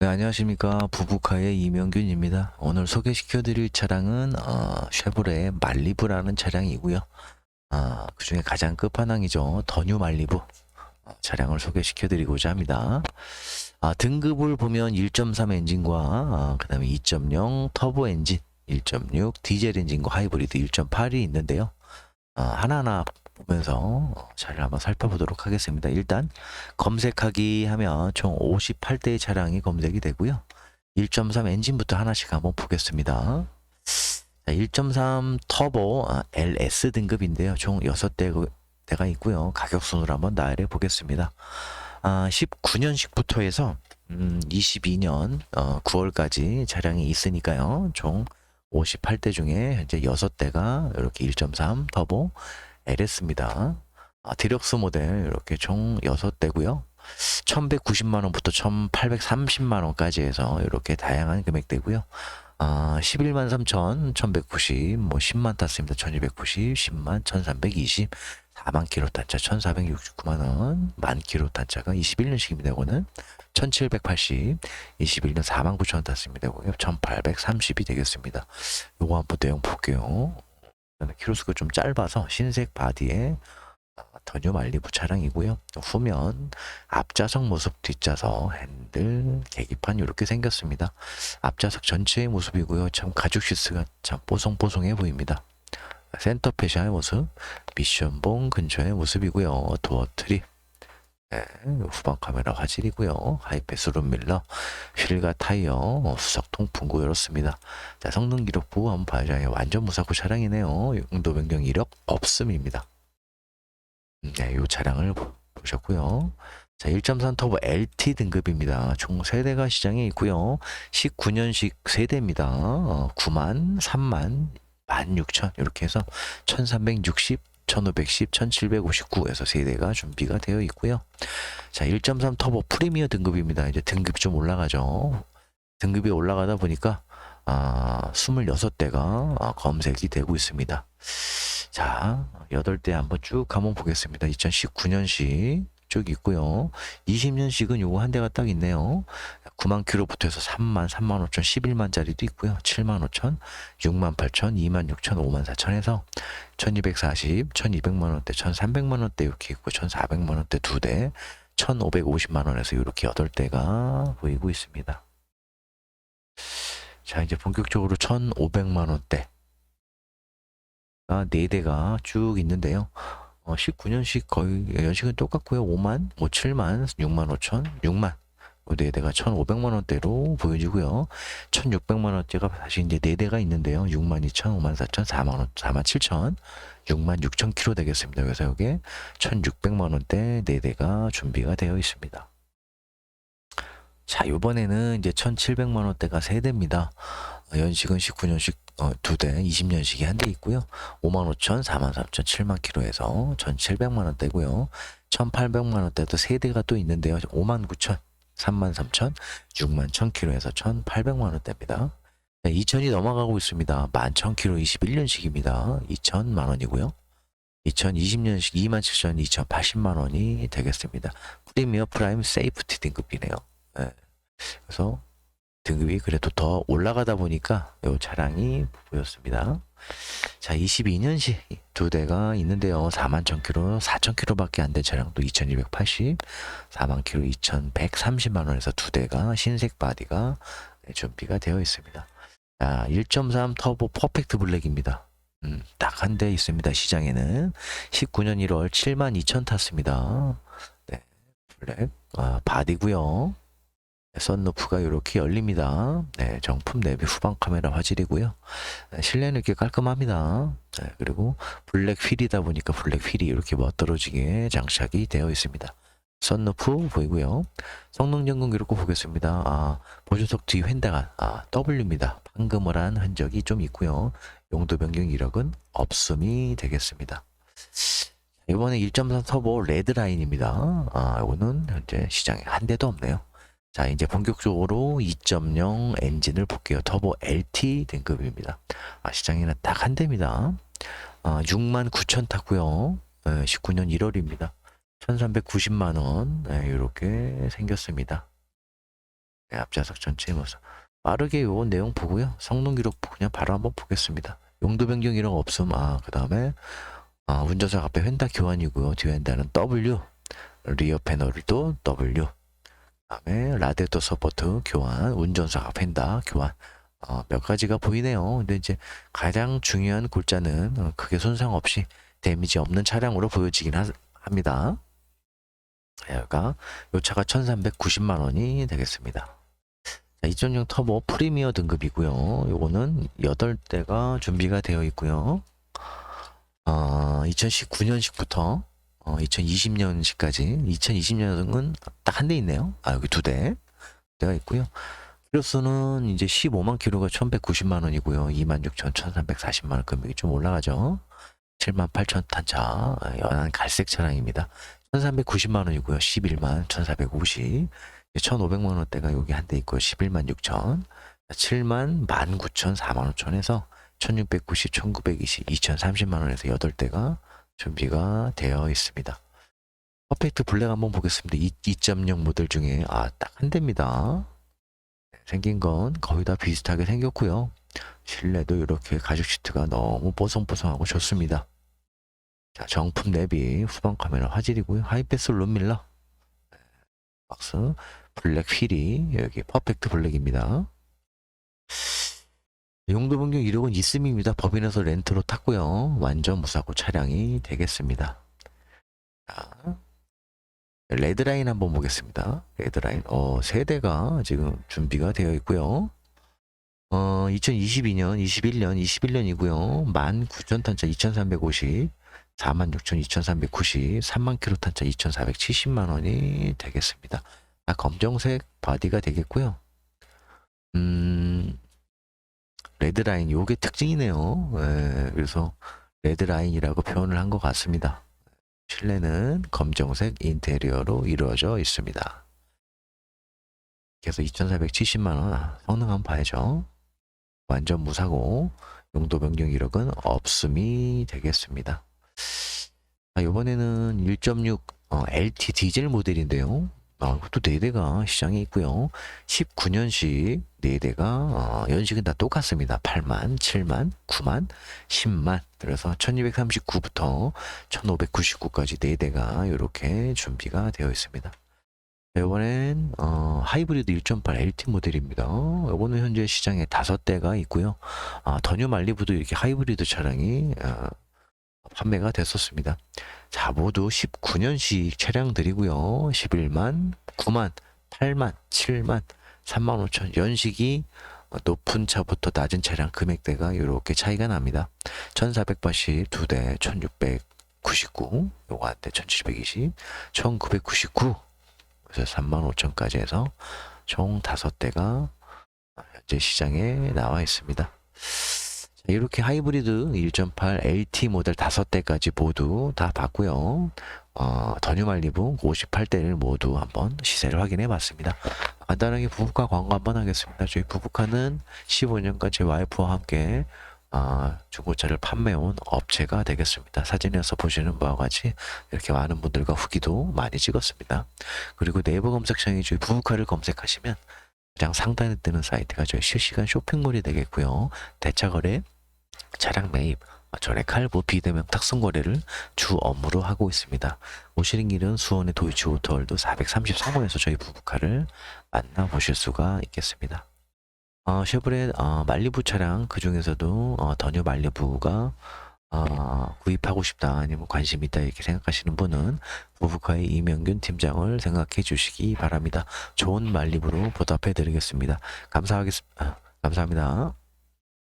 네, 안녕하십니까. 부부카의 이명균입니다. 오늘 소개시켜 드릴 차량은 어, 쉐보레 말리부라는 차량이고요. 아, 그 중에 가장 끝판왕이죠. 더뉴 말리부 어, 차량을 소개시켜 드리고자 합니다. 아, 등급을 보면 1.3 엔진과 아, 그 다음에 2.0 터보 엔진, 1.6 디젤 엔진과 하이브리드 1.8이 있는데요. 아, 하나하나 보면서 차를 한번 살펴보도록 하겠습니다. 일단 검색하기 하면 총 58대의 차량이 검색이 되고요. 1.3 엔진부터 하나씩 한번 보겠습니다. 자, 1.3 터보 아, LS 등급인데요. 총 6대가 있고요. 가격 순으로 한번 나열해 보겠습니다. 아, 19년식부터 해서 음, 22년 어, 9월까지 차량이 있으니까요. 총 58대 중에 현재 6대가 이렇게 1.3 터보 LS입니다. 아, 디럭스 모델 이렇게 총 6대고요. 1190만 원부터 1830만 원까지 해서 이렇게 다양한 금액대고요. 아, 11만 3천 1190, 뭐 10만 탔습니다. 1290, 10만 1320, 4만 킬로 탄차 1469만 원, 만 킬로 탄차가 21년식입니다. 이거는 1780, 21년 4만 9천 원 탔습니다. 이거 1830이 되겠습니다. 요거 한번 내용 볼게요. 키로수가 좀 짧아서 흰색 바디에 어, 더뉴 말리부 차량이고요. 후면 앞좌석 모습, 뒷좌석 핸들, 계기판 이렇게 생겼습니다. 앞좌석 전체의 모습이고요. 참 가죽 시스가 참 뽀송뽀송해 보입니다. 센터 페시아의 모습, 미션봉 근처의 모습이고요. 도어 트립, 네, 후방 카메라 화질이고요. 하이패스 룸밀러, 휠과 타이어, 어, 수석 통풍구 이렇습니다. 자, 성능 기록부 한번 봐야죠. 완전 무사고 차량이네요. 용도 변경 이력 없음입니다. 음, 네, 이 차량을 보- 보셨고요. 자, 1.3 터보 LT 등급입니다. 총 세대가 시장에 있고요. 19년식 세대입니다. 어, 9만, 3만, 16,000 이렇게 해서 1360, 1510, 1759에서 세대가 준비가 되어 있고요. 자, 1.3 터보 프리미어 등급입니다. 이제 등급이 좀 올라가죠. 등급이 올라가다 보니까 아, 26대가 아, 검색이 되고 있습니다. 자, 8대 한번 쭉 한번 보겠습니다. 2019년식 쭉 있고요. 20년식은 요거 한 대가 딱 있네요. 9만 킬로부터 해서 3만, 3만 5천, 11만짜리도 있고요. 7만 5천, 6만 8천, 2만 6천, 5만 4천에서 1240, 1200만 원대, 1300만 원대 이렇게 있고 1400만 원대 두 대, 1550만 원에서 이렇게 8대가 보이고 있습니다. 자, 이제 본격적으로 1500만 원대 아, 네 대가 쭉 있는데요. 어, 19년식 거의 연식은 똑같고요. 5만, 뭐 7만, 6만 5천, 6만. 네 대가 1,500만 원대로 보여지고요. 1,600만 원대가 다시 이제 네 대가 있는데요. 62,000, 54,000, 4만 47,000, 66,000 킬로 되겠습니다. 그래서 여기 1,600만 원대 네 대가 준비가 되어 있습니다. 자, 이번에는 이제 1,700만 원대가 세 대입니다. 연식은 19년식 어, 두 대, 20년식이 한 대 있고요. 55,000, 43,000, 7만 킬로에서 1,700만 원대고요. 1,800만 원대도 세 대가 또 있는데요. 59,000, 33,000, 61,000km에서 1,800만 원대입니다. 2,000이 넘어가고 있습니다. 11,000km 21년식입니다. 2,000만 원이고요. 2020년식 27,000, 2,080만 원이 되겠습니다. 프리미어 프라임 세이프티 등급이네요. 네. 그래서 등급이 그래도 더 올라가다 보니까 이 차량이 보였습니다. 자, 22년식 두 대가 있는데요. 4만 1000km, 4000km밖에 안 된 차량도 2280, 4만 km 2130만 원에서 두 대가 흰색 바디가 네, 준비가 되어 있습니다. 자, 1.3 터보 퍼펙트 블랙입니다. 음, 딱 한 대 있습니다. 시장에는 19년 1월 7만 2천 탔습니다. 네, 블랙 아, 바디고요. 썬루프가 이렇게 열립니다. 네, 정품 내비 후방 카메라 화질이고요. 네, 실내는 이렇게 깔끔합니다. 네, 그리고 블랙 휠이다 보니까 블랙 휠이 이렇게 멋들어지게 장착이 되어 있습니다. 썬루프 보이고요. 성능 점검 기록 보겠습니다. 아, 보조석 뒤 휀다가 아, W입니다. 방금을 한 흔적이 좀 있고요. 용도 변경 이력은 없음이 되겠습니다. 이번에 1.3 터보 레드 라인입니다. 아, 이거는 현재 시장에 한 대도 없네요. 자, 이제 본격적으로 2.0 엔진을 볼게요. 터보 LT 등급입니다. 아, 시장에는 딱 한 대입니다. 아, 6만 9천 탔고요. 예, 19년 1월입니다. 1390만 원, 예, 이렇게 생겼습니다. 네, 앞좌석 전체 모습. 빠르게 요 내용 보고요. 성능 기록 그냥 바로 한번 보겠습니다. 용도 변경 이런 거 없음. 아, 그 다음에 아, 운전석 앞에 휀다 교환이고요. 뒤에 휀다는 W. 리어 패널도 W. 그다음에 라디에이터 서포트 교환, 운전석 앞 휀다 교환. 어, 몇 가지가 보이네요. 근데 이제 가장 중요한 골자는 어, 크게 손상 없이 데미지 없는 차량으로 보여지긴 하, 합니다. 여기가 요 차가 1390만 원이 되겠습니다. 자, 2.0 터보 프리미어 등급이고요. 요거는 8대가 준비가 되어 있고요. 어, 2019년식부터 어, 2020년식까지 2020년은 딱 한 대 있네요. 아 여기 두 대. 대가 있고요. 키로수는 이제 15만 킬로가 1190만 원이고요. 26,000, 1340만 원 금액이 좀 올라가죠. 7만 8천 탄차 연한 갈색 차량입니다. 1390만 원이고요. 11만 1450. 1500만 원대가 여기 한 대 있고요. 11만 6천. 7만 19,000, 4만 5천에서 1690, 1920, 2030만 원에서 8대가 준비가 되어 있습니다. 퍼펙트 블랙 한번 보겠습니다. 2.0 모델 중에 아 딱 한 대입니다. 생긴 건 거의 다 비슷하게 생겼고요. 실내도 이렇게 가죽 시트가 너무 뽀송뽀송하고 좋습니다. 자, 정품 내비 후방 카메라 화질이고요. 하이패스 룸밀러 네, 박스 블랙 휠이 여기 퍼펙트 블랙입니다. 용도 변경 이력은 있음입니다. 법인에서 렌트로 탔고요. 완전 무사고 차량이 되겠습니다. 자, 레드라인 한번 보겠습니다. 레드라인, 어, 세대가 지금 준비가 되어 있고요. 어, 2022년, 21년, 21년이고요. 19,000 탄차 2,350, 46,000, 2,390, 3만 킬로 탄차 2,470만 원이 되겠습니다. 아, 검정색 바디가 되겠고요. 음, 레드라인, 요게 특징이네요. 예, 그래서 레드라인이라고 표현을 한 것 같습니다. 실내는 검정색 인테리어로 이루어져 있습니다. 그래서 2,470만원 아, 성능 한번 봐야죠. 완전 무사고 용도 변경 이력은 없음이 되겠습니다. 아, 이번에는 1.6 어, LT 디젤 모델인데요. 아, 이것도 4대가 시장에 있고요. 19년식 4대가 어, 연식은 다 똑같습니다. 8만, 7만, 9만, 10만. 그래서 1239부터 1599까지 4대가 이렇게 준비가 되어 있습니다. 이번엔 어, 하이브리드 1.8 LT 모델입니다. 이거는 현재 시장에 5대가 있고요. 아, 더뉴 말리브도 이렇게 하이브리드 차량이 어, 판매가 됐었습니다. 자, 모두 19년식 차량들이고요. 11만, 9만, 8만, 7만, 3만 5천. 연식이 높은 차부터 낮은 차량 금액대가 이렇게 차이가 납니다. 1480두 대, 1699, 요거 한 대, 1720, 1999, 그래서 3만 5천까지 해서 총 다섯 대가 현재 시장에 나와 있습니다. 이렇게 하이브리드 1.8 LT 모델 5대까지 모두 다 봤고요. 어, 더뉴말리브 58대를 모두 한번 시세를 확인해 봤습니다. 간단하게 부부카 광고 한번 하겠습니다. 저희 부부카는 15년간 제 와이프와 함께 아, 중고차를 판매해온 업체가 되겠습니다. 사진에서 보시는 바와 같이 이렇게 많은 분들과 후기도 많이 찍었습니다. 그리고 네이버 검색창에 저희 부부카를 검색하시면 가장 상단에 뜨는 사이트가 저희 실시간 쇼핑몰이 되겠고요. 대차거래, 차량 매입, 전액 할부, 비대면 탁송 거래를 주 업무로 하고 있습니다. 오시는 길은 수원의 도이치 오토월드 433호에서 저희 부부카를 만나보실 수가 있겠습니다. 어, 쉐보레 어, 말리부 차량 그 중에서도 어, 더뉴 말리부가 어, 구입하고 싶다 아니면 관심 있다 이렇게 생각하시는 분은 부부카의 이명균 팀장을 생각해 주시기 바랍니다. 좋은 말리부로 보답해 드리겠습니다. 감사하겠습니다. 감사합니다.